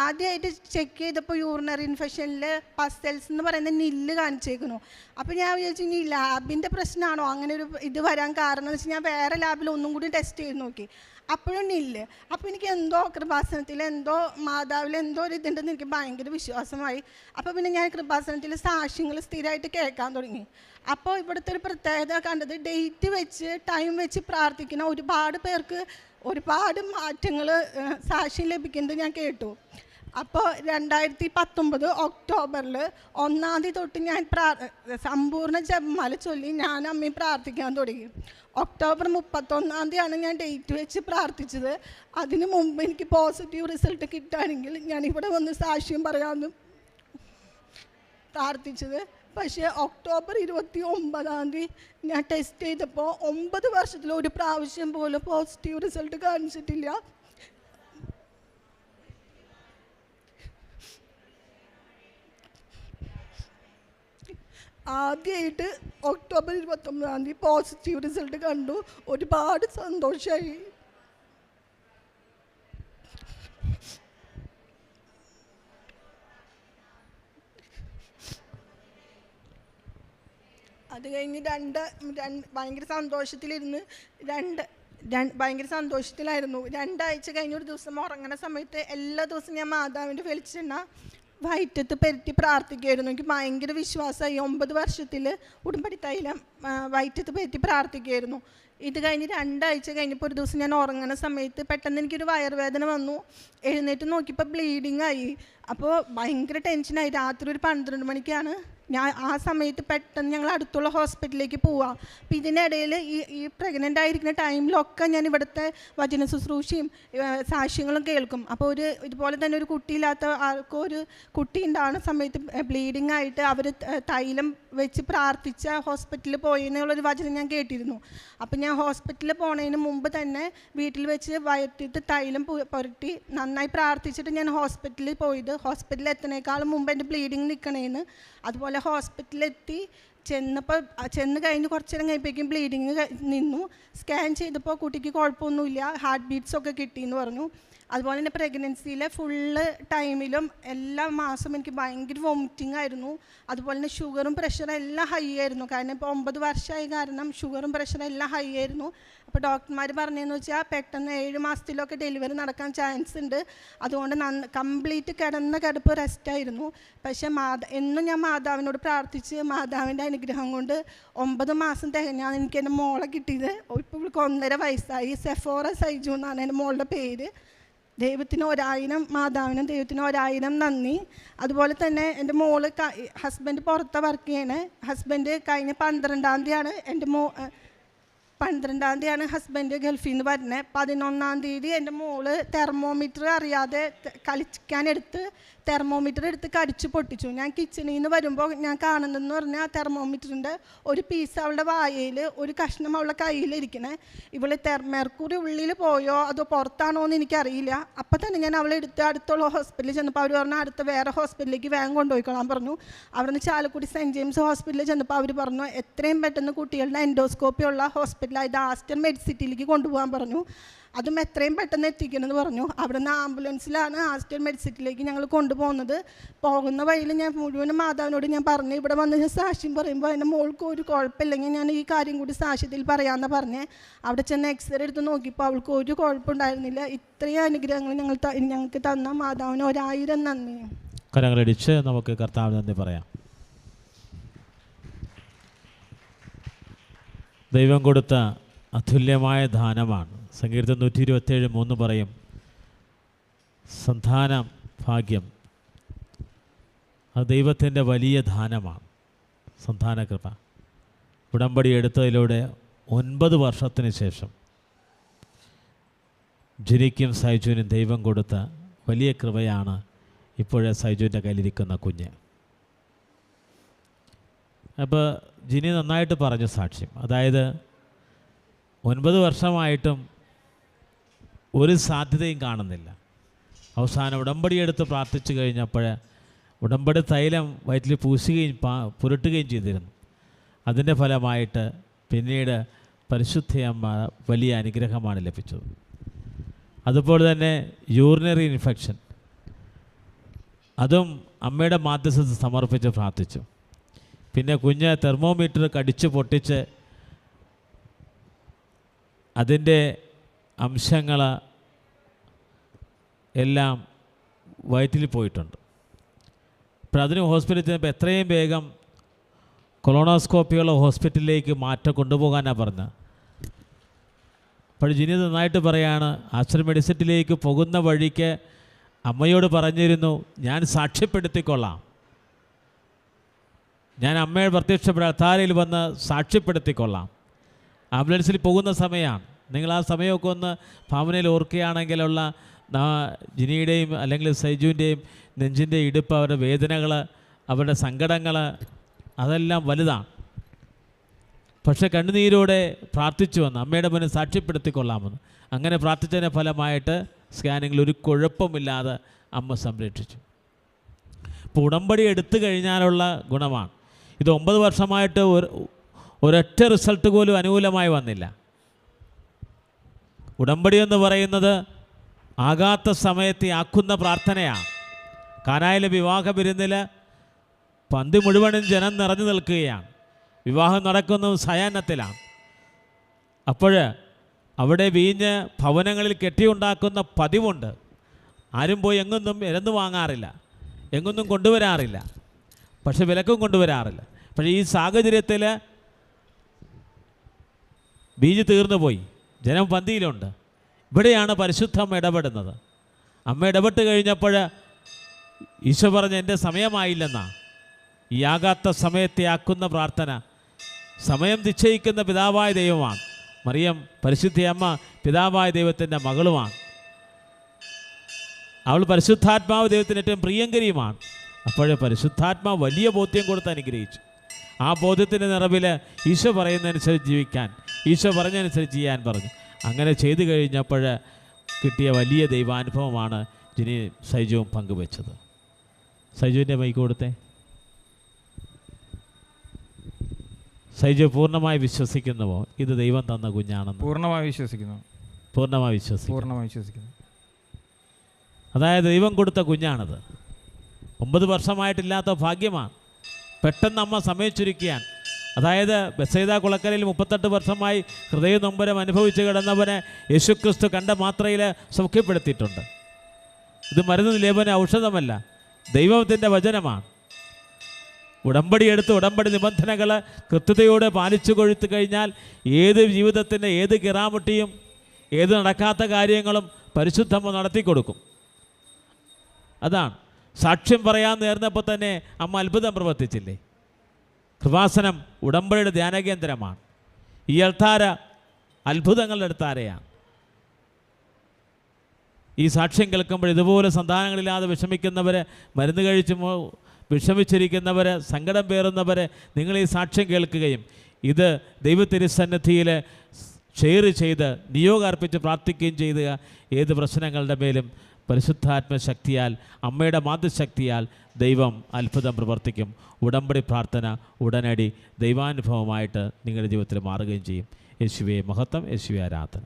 ആദ്യമായിട്ട് ചെക്ക് ചെയ്തപ്പോൾ യൂറിനറി ഇൻഫെക്ഷനിൽ പസ്റ്റൽസ് എന്ന് പറയുന്ന നില്ല് കാണിച്ചേക്കുന്നു. അപ്പോൾ ഞാൻ വിചാരിച്ചു ഇനി ലാബിന്റെ പ്രശ്നമാണോ അങ്ങനെ ഒരു ഇത് വരാൻ കാരണം എന്ന് വെച്ചാൽ ഞാൻ വേറെ ലാബിൽ ഒന്നും കൂടി ടെസ്റ്റ് ചെയ്ത് നോക്കി. അപ്പോഴും നില്ല്. അപ്പോൾ എനിക്ക് എന്തോ കൃപാസനത്തിൽ എന്തോ മാതാവിൽ എന്തോ ഒരു ഇതുണ്ടെന്ന് എനിക്ക് ഭയങ്കര വിശ്വാസമായി. അപ്പോൾ പിന്നെ ഞാൻ കൃപാസനത്തിൽ സാക്ഷ്യങ്ങൾ സ്ഥിരമായിട്ട് കേൾക്കാൻ തുടങ്ങി. അപ്പോൾ ഇവിടുത്തെ ഒരു പ്രത്യേകത കണ്ടത് ഡേറ്റ് വെച്ച് ടൈം വെച്ച് പ്രാർത്ഥിക്കുന്ന ഒരുപാട് പേർക്ക് ഒരുപാട് മാറ്റങ്ങൾ സാക്ഷ്യം ലഭിക്കുന്നത് ഞാൻ കേട്ടു. അപ്പോൾ രണ്ടായിരത്തി പത്തൊമ്പത് ഒക്ടോബറിൽ ഒന്നാം തീയതി തൊട്ട് ഞാൻ പ്രാ സമ്പൂർണ ജപമാല ചൊല്ലി ഞാൻ അമ്മി പ്രാർത്ഥിക്കാൻ തുടങ്ങി. ഒക്ടോബർ മുപ്പത്തൊന്നാം തീയതിയാണ് ഞാൻ ഡേറ്റ് വെച്ച് പ്രാർത്ഥിച്ചത്. അതിന് മുമ്പ് എനിക്ക് പോസിറ്റീവ് റിസൾട്ട് കിട്ടുകയാണെങ്കിൽ ഞാൻ ഇവിടെ വന്ന് സാക്ഷ്യം പറയാമെന്ന് പ്രാർത്ഥിച്ചത്. പക്ഷേ ഒക്ടോബർ ഇരുപത്തി ഒമ്പതാം തീയതി ഞാൻ ടെസ്റ്റ് ചെയ്തപ്പോൾ ഒമ്പത് വർഷത്തിൽ ഒരു പ്രാവശ്യം പോലും പോസിറ്റീവ് റിസൾട്ട് കാണിച്ചിട്ടില്ല. ആദ്യമായിട്ട് ഒക്ടോബർ ഇരുപത്തൊമ്പതാം തീയതി പോസിറ്റീവ് റിസൾട്ട് കണ്ടു. ഒരുപാട് സന്തോഷമായി അത് കഴിഞ്ഞ് രണ്ട് രണ്ട് ഭയങ്കര സന്തോഷത്തിലിരുന്ന് രണ്ട് ഭയങ്കര സന്തോഷത്തിലായിരുന്നു. രണ്ടാഴ്ച കഴിഞ്ഞ ഒരു ദിവസം ഉറങ്ങുന്ന സമയത്ത് എല്ലാ ദിവസവും ഞാൻ മാതാവിന്റെ വെളിച്ചെണ്ണ വയറ്റത്ത് പെരുത്തി പ്രാർത്ഥിക്കുമായിരുന്നു എനിക്ക് ഭയങ്കര വിശ്വാസമായി. ഒമ്പത് വർഷത്തിൽ ഉടുമ്പടി തൈലം വയറ്റത്ത് പെരുത്തി പ്രാർത്ഥിക്കുമായിരുന്നു ഇത് കഴിഞ്ഞ് രണ്ടാഴ്ച കഴിഞ്ഞപ്പോൾ ഒരു ദിവസം ഞാൻ ഉറങ്ങുന്ന സമയത്ത് പെട്ടെന്ന് എനിക്കൊരു വയറുവേദന വന്നു. എഴുന്നേറ്റ് നോക്കിയപ്പോൾ ബ്ലീഡിങ് ആയി. അപ്പോൾ ഭയങ്കര ടെൻഷനായി രാത്രി ഒരു പന്ത്രണ്ട് മണിക്കാണ് ഞാൻ ആ സമയത്ത് പെട്ടെന്ന് ഞങ്ങൾ അടുത്തുള്ള ഹോസ്പിറ്റലിലേക്ക് പോവാം. അപ്പം ഇതിനിടയിൽ ഈ ഈ പ്രഗ്നന്റ് ആയിരിക്കുന്ന ടൈമിലൊക്കെ ഞാൻ ഇവിടുത്തെ വചന ശുശ്രൂഷയും സാക്ഷ്യങ്ങളും കേൾക്കും. അപ്പോൾ ഒരു ഇതുപോലെ തന്നെ ഒരു കുട്ടിയില്ലാത്ത ആൾക്കോ ഒരു കുട്ടി ഉണ്ടാകുന്ന സമയത്ത് ബ്ലീഡിങ് ആയിട്ട് അവർ തൈലം വെച്ച് പ്രാർത്ഥിച്ച ഹോസ്പിറ്റലിൽ പോയി എന്നുള്ളൊരു വചനം ഞാൻ കേട്ടിരുന്നു. അപ്പം ഞാൻ ഹോസ്പിറ്റലിൽ പോണതിന് മുമ്പ് തന്നെ വീട്ടിൽ വെച്ച് വയറ്റിട്ട് തൈലം പുരട്ടി നന്നായി പ്രാർത്ഥിച്ചിട്ട് ഞാൻ ഹോസ്പിറ്റലിൽ പോയത്. ഹോസ്പിറ്റലിൽ എത്തുന്നേക്കാളും മുമ്പ് എന്റെ ബ്ലീഡിങ് നിൽക്കണേന്ന്. അതുപോലെ ഹോസ്പിറ്റലിലെത്തി ചെന്നപ്പോൾ ചെന്ന് കഴിഞ്ഞ് കുറച്ച് നേരം കഴിയുമ്പോഴേക്കും ബ്ലീഡിങ് നിന്നു. സ്കാൻ ചെയ്തപ്പോൾ കുട്ടിക്ക് കുഴപ്പമൊന്നുമില്ല. ഹാർട്ട് ബീറ്റ്സ് ഒക്കെ കിട്ടിയെന്ന് പറഞ്ഞു. അതുപോലെ തന്നെ പ്രഗ്നൻസിയിലെ ഫുള്ള് ടൈമിലും എല്ലാ മാസവും എനിക്ക് ഭയങ്കര വോമിറ്റിംഗ് ആയിരുന്നു. അതുപോലെ തന്നെ ഷുഗറും പ്രഷറും എല്ലാം ഹൈ ആയിരുന്നു. കാരണം ഇപ്പോൾ ഒമ്പത് വർഷമായി കാരണം ഷുഗറും പ്രഷറും എല്ലാം ഹൈ ആയിരുന്നു. അപ്പോൾ ഡോക്ടർമാർ പറഞ്ഞതെന്ന് വെച്ചാൽ പെട്ടെന്ന് ഏഴ് മാസത്തിലൊക്കെ ഡെലിവറി നടക്കാൻ ചാൻസ് ഉണ്ട്. അതുകൊണ്ട് നന്ന കംപ്ലീറ്റ് കിടന്ന കിടപ്പ് റെസ്റ്റായിരുന്നു പക്ഷേ മാത എന്നും ഞാൻ മാതാവിനോട് പ്രാർത്ഥിച്ച് മാതാവിന്റെ അനുഗ്രഹം കൊണ്ട് ഒമ്പത് മാസം തികഞ്ഞാണ് എനിക്ക് എന്റെ മോളെ കിട്ടിയത്. ഇപ്പോൾ ഒന്നര വയസ്സായി. സെഫോറ സൈജു എന്നാണ് എന്റെ മോളുടെ പേര്. ദൈവത്തിന് ഒരായിരം മാതാവിനും ദൈവത്തിന് ഒരായിരം നന്ദി. അതുപോലെ തന്നെ എന്റെ മോൾ ഹസ്ബൻഡ് പുറത്ത് വർക്ക് ചെയ്യണേ. ഹസ്ബൻഡ് കഴിഞ്ഞ പന്ത്രണ്ടാം തീയതിയാണ് എന്റെ മോ പന്ത്രണ്ടാം തീയതിയാണ് ഹസ്ബൻഡ് ഗൾഫിൽ നിന്ന് വരുന്നത്. പതിനൊന്നാം തീയതി എന്റെ മോൾ തെർമോമീറ്റർ അറിയാതെ കളിക്കാനെടുത്ത് തെർമോമീറ്റർ എടുത്ത് കടിച്ചു പൊട്ടിച്ചു. ഞാൻ കിച്ചണിൽ നിന്ന് വരുമ്പോൾ ഞാൻ കാണുന്നതെന്ന് പറഞ്ഞാൽ ആ തെർമോമീറ്ററിന്റെ ഒരു പീസ് അവളുടെ വായയിൽ ഒരു കഷ്ണം അവളുടെ കയ്യിലിരിക്കണേ ഇവൾ തെർ മെർക്കുറി ഉള്ളിൽ പോയോ അതോ പുറത്താണോ എന്ന് എനിക്കറിയില്ല. അപ്പം തന്നെ ഞാൻ അവളെ എടുത്ത് അടുത്തുള്ള ഹോസ്പിറ്റലിൽ ചെന്നപ്പോൾ അവർ പറഞ്ഞു അടുത്ത വേറെ ഹോസ്പിറ്റലിലേക്ക് വേഗം കൊണ്ടുപോയിക്കോളാൻ പറഞ്ഞു. അവിടുന്ന് ചാലക്കുടി സെന്റ് ജെയിംസ് ഹോസ്പിറ്റലിൽ ചെന്നപ്പോൾ അവർ പറഞ്ഞു എത്രയും പെട്ടെന്ന് കുട്ടികളുടെ എൻഡോസ്കോപ്പി ഉള്ള ഹോസ്പിറ്റലായത് ആസ്റ്റർ മെഡിസിറ്റിയിലേക്ക് കൊണ്ടുപോകാൻ പറഞ്ഞു. അതും എത്രയും പെട്ടെന്ന് എത്തിക്കണമെന്ന് പറഞ്ഞു. അവിടുന്ന് ആംബുലൻസിലാണ് ആസ്റ്റർ മെഡിസിറ്റിലേക്ക് ഞങ്ങൾ കൊണ്ടുപോകുന്നത്. പോകുന്ന വഴിയിൽ ഞാൻ മുഴുവനും മാതാവിനോട് ഞാൻ പറഞ്ഞു ഇവിടെ വന്ന് സാക്ഷ്യം പറയുമ്പോൾ എന്റെ മോൾക്ക് ഒരു കുഴപ്പമില്ലെങ്കിൽ ഞാൻ ഈ കാര്യം കൂടി സാക്ഷ്യത്തിൽ പറയാമെന്ന് പറഞ്ഞേ. അവിടെ ചെന്ന് എക്സ്റേ എടുത്ത് നോക്കിയപ്പോൾ അവൾക്ക് ഒരു കുഴപ്പമുണ്ടായിരുന്നില്ല. ഇത്രയും അനുഗ്രഹങ്ങൾ ഞങ്ങൾ ഞങ്ങൾക്ക് തന്ന മാതാവിന് ഒരായിരം നന്ദി. കരങ്ങളടിച്ച് നമുക്ക് കർത്താവിന് നന്ദി പറയാം. ദൈവം കൊടുത്ത അതുല്യമായ ദാനമാണ്. സങ്കീർത്തം നൂറ്റി ഇരുപത്തേഴ് മൂന്ന് പറയും. സന്താന ഭാഗ്യം. അത് ദൈവത്തിന്റെ വലിയ ദാനമാണ്. സന്താന കൃപ. ഉടമ്പടി എടുത്തതിലൂടെ ഒൻപത് വർഷത്തിന് ശേഷം ജനിക്കും സൈജുവിനും ദൈവം കൊടുത്ത വലിയ കൃപയാണ് ഇപ്പോഴേ സൈജുവിന്റെ കയ്യിലിരിക്കുന്ന കുഞ്ഞ്. അപ്പോൾ ജിനി നന്നായിട്ട് പറഞ്ഞു സാക്ഷ്യം. അതായത് ഒൻപത് വർഷമായിട്ടും ഒരു സാധ്യതയും കാണുന്നില്ല. അവസാനം ഉടമ്പടി എടുത്ത് പ്രാർത്ഥിച്ചു കഴിഞ്ഞപ്പോൾ ഉടമ്പടി തൈലം വയറ്റിൽ പൂശുകയും പുരട്ടുകയും ചെയ്തിരുന്നു. അതിന്റെ ഫലമായിട്ട് പിന്നീട് പരിശുദ്ധയമ്മ വലിയ അനുഗ്രഹമാണ് ലഭിച്ചത്. അതുപോലെ തന്നെ യൂറിനറി ഇൻഫെക്ഷൻ അതും അമ്മയുടെ മാധ്യസ്ഥ സമർപ്പിച്ച് പ്രാർത്ഥിച്ചു. പിന്നെ കുഞ്ഞ് തെർമോമീറ്റർ കടിച്ച് പൊട്ടിച്ച് അതിന്റെ അംശങ്ങൾ എല്ലാം വയറ്റിൽ പോയിട്ടുണ്ട്. അപ്പോൾ അതിന് ഹോസ്പിറ്റലിൽ ചെന്നപ്പോൾ എത്രയും വേഗം കൊളോണോസ്കോപ്പിയുള്ള ഹോസ്പിറ്റലിലേക്ക് മാറ്റം കൊണ്ടുപോകാനാണ് പറഞ്ഞത്. അപ്പോൾ ജിനി നന്നായിട്ട് പറയാണ് ആശ്രമ മെഡിസിറ്റിലേക്ക് പോകുന്ന വഴിക്ക് അമ്മയോട് പറഞ്ഞിരുന്നു ഞാൻ സാക്ഷ്യപ്പെടുത്തിക്കൊള്ളാം. ഞാൻ അമ്മയെ പ്രത്യക്ഷപ്പെടാൻ താരയിൽ വന്ന് സാക്ഷ്യപ്പെടുത്തിക്കൊള്ളാം. ആംബുലൻസിൽ പോകുന്ന സമയമാണ്. നിങ്ങൾ ആ സമയമൊക്കെ ഒന്ന് ഭാവനയിൽ ഓർക്കുകയാണെങ്കിലുള്ള ജിനിയുടെയും അല്ലെങ്കിൽ സൈജുവിന്റെയും നെഞ്ചിന്റെ ഇടുപ്പ് അവരുടെ വേദനകൾ അവരുടെ സങ്കടങ്ങൾ അതെല്ലാം വലുതാണ്. പക്ഷെ കണ്ണുനീരോടെ പ്രാർത്ഥിച്ചു വന്ന്. അമ്മയുടെ മുന്നിൽ സാക്ഷ്യപ്പെടുത്തിക്കൊള്ളാമെന്ന്. അങ്ങനെ പ്രാർത്ഥിച്ചതിന്റെ ഫലമായിട്ട് സ്കാനിങ്ങിൽ ഒരു കുഴപ്പമില്ലാതെ അമ്മ സംരക്ഷിച്ചു. ഇപ്പോൾ ഉടമ്പടി എടുത്തു കഴിഞ്ഞാലുള്ള ഗുണമാണ്. ഇത് ഒമ്പത് വർഷമായിട്ട് ഒരു ഒരൊറ്റ റിസൾട്ട് പോലും അനുകൂലമായി വന്നില്ല. ഉടമ്പടി എന്ന് പറയുന്നത് ആകാത്ത സമയത്തെ ആക്കുന്ന പ്രാർത്ഥനയാണ്. കാനായിലെ വിവാഹ വിരുന്നിൽ പന്തി മുഴുവനും ജനം നിറഞ്ഞു നിൽക്കുകയാണ്. വിവാഹം നടക്കുന്നത് സയാനത്തിലാണ്. അപ്പോൾ അവിടെ വീഞ്ഞ് ഭവനങ്ങളിൽ കെട്ടിയുണ്ടാക്കുന്ന പതിവുണ്ട്. ആരും പോയി എങ്ങൊന്നും ഇരന്ന് വാങ്ങാറില്ല. എങ്ങൊന്നും കൊണ്ടുവരാറില്ല. പക്ഷെ വിലക്കും കൊണ്ടുവരാറില്ല. പക്ഷേ ഈ സാഹചര്യത്തിൽ ബീജ് തീർന്നു പോയി. ജനം പന്തിയിലുണ്ട് ഇവിടെയാണ് പരിശുദ്ധം ഇടപെടുന്നത്. അമ്മ ഇടപെട്ട് കഴിഞ്ഞപ്പോൾ ഈശോ പറഞ്ഞ എന്റെ സമയമായില്ലെന്നാ. ഈ ആകാത്ത സമയത്തെ ആക്കുന്ന പ്രാർത്ഥന. സമയം നിശ്ചയിക്കുന്ന പിതാവായ ദൈവമാണ്. മറിയം പരിശുദ്ധിയമ്മ പിതാവായ ദൈവത്തിന്റെ മകളുമാണ്. അവൾ പരിശുദ്ധാത്മാവ് ദൈവത്തിന് ഏറ്റവും പ്രിയങ്കരിയുമാണ്. അപ്പോഴേ പരിശുദ്ധാത്മാവ് വലിയ ബോധ്യം കൊടുത്ത് അനുഗ്രഹിച്ചു. ആ ബോധ്യത്തിന്റെ നിറവിൽ ഈശോ പറയുന്നതനുസരിച്ച് ജീവിക്കാൻ ഈശോ പറഞ്ഞനുസരിച്ച് ചെയ്യാൻ പറഞ്ഞു. അങ്ങനെ ചെയ്തു കഴിഞ്ഞപ്പോൾ കിട്ടിയ വലിയ ദൈവാനുഭവമാണ് ജിനി സൈജുവും പങ്കുവെച്ചത്. സൈജുവിന്റെ മൈക്ക് കൊടുത്തേ. സൈജു പൂർണമായി വിശ്വസിക്കുന്നുവോ? ഇത് ദൈവം തന്ന കുഞ്ഞാണെന്ന്. പൂർണമായി വിശ്വസിക്കുന്നു. പൂർണമായി വിശ്വസിക്കും പൂർണമായി വിശ്വസിക്കുന്നു. അതായത് ദൈവം കൊടുത്ത കുഞ്ഞാണത്. ഒമ്പത് വർഷമായിട്ടില്ലാത്ത ഭാഗ്യമാണ്. പെട്ടെന്ന് അമ്മ സമയം ചുരുക്കിയാൻ. അതായത് ബസൈദ കുളക്കരയിൽ മുപ്പത്തെട്ട് വർഷമായി ഹൃദയ നൊമ്പരം അനുഭവിച്ച് കിടന്നവനെ യേശുക്രിസ്തു കണ്ട മാത്രയിൽ സൗഖ്യപ്പെടുത്തിയിട്ടുണ്ട്. ഇത് മരുന്ന് ലേപന ഔഷധമല്ല ദൈവത്തിന്റെ വചനമാണ്. ഉടമ്പടി എടുത്ത് ഉടമ്പടി നിബന്ധനകൾ കൃത്യതയോടെ പാലിച്ചു കൊഴുത്തു കഴിഞ്ഞാൽ ഏത് ജീവിതത്തിന്റെ ഏത് കിറാമുട്ടിയും ഏത് നടക്കാത്ത കാര്യങ്ങളും പരിശുദ്ധമ്മ നടത്തി കൊടുക്കും അതാണ്. സാക്ഷ്യം പറയാൻ നേർന്നപ്പോൾ തന്നെ അമ്മ അത്ഭുതം പ്രവർത്തിച്ചില്ലേ? കൃപാസനം ഉടമ്പടിയുടെ ധ്യാനകേന്ദ്രമാണ്. ഈ അൾത്താര അത്ഭുതങ്ങളുടെ അടുത്താരയാണ് ഈ സാക്ഷ്യം കേൾക്കുമ്പോൾ ഇതുപോലെ സന്താനങ്ങളില്ലാതെ വിഷമിക്കുന്നവർ മരുന്ന് കഴിച്ച് വിഷമിച്ചിരിക്കുന്നവരെ സങ്കടം പേറുന്നവർ നിങ്ങൾ ഈ സാക്ഷ്യം കേൾക്കുകയും ഇത് ദൈവത്തിരുസന്നിധിയിൽ ഷെയർ ചെയ്ത് നിയോഗാർപ്പിച്ച് പ്രാർത്ഥിക്കുകയും ചെയ്യുക. ഏത് പ്രശ്നങ്ങളുടെ മേലും പരിശുദ്ധാത്മശക്തിയാൽ അമ്മയുടെ മാതൃശക്തിയാൽ ദൈവം അത്ഭുതം പ്രവർത്തിക്കും. ഉടമ്പടി പ്രാർത്ഥന ഉടനടി ദൈവാനുഭവമായിട്ട് നിങ്ങളുടെ ജീവിതത്തിൽ മാറുകയും ചെയ്യും. യേശുവെ മഹത്വം യേശുവെ ആരാധന.